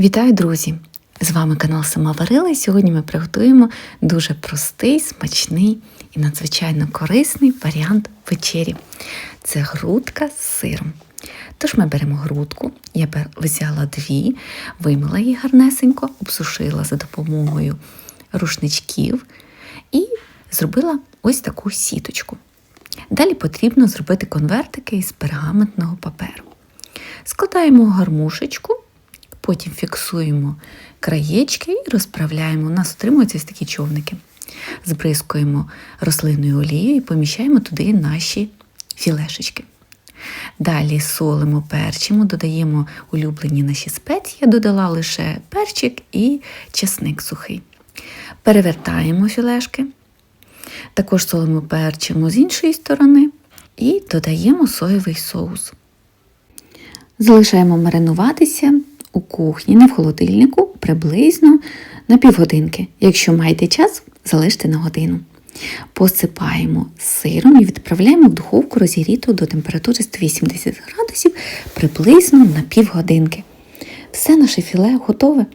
Вітаю, друзі! З вами канал Сама Варила, і сьогодні ми приготуємо дуже простий, смачний і надзвичайно корисний варіант вечері. Це грудка з сиром. Тож ми беремо грудку, я взяла дві, вимила її гарнесенько, обсушила за допомогою рушничків і зробила ось таку сіточку. Далі потрібно зробити конвертики із пергаментного паперу. Складаємо гармушечку, потім фіксуємо краєчки і розправляємо. У нас отримуються ось такі човники. Збризкуємо рослинною олією і поміщаємо туди наші філешечки. Далі солимо, перчимо, додаємо улюблені наші спеції. Я додала лише перчик і чесник сухий. Перевертаємо філешки. Також солимо перчимо з іншої сторони і додаємо соєвий соус. Залишаємо маринуватися у кухні, не в холодильнику, приблизно на півгодинки. Якщо маєте час, залиште на годину. Посипаємо сиром і відправляємо в духовку розігріту до температури 180 градусів приблизно на півгодинки. Все наше філе готове.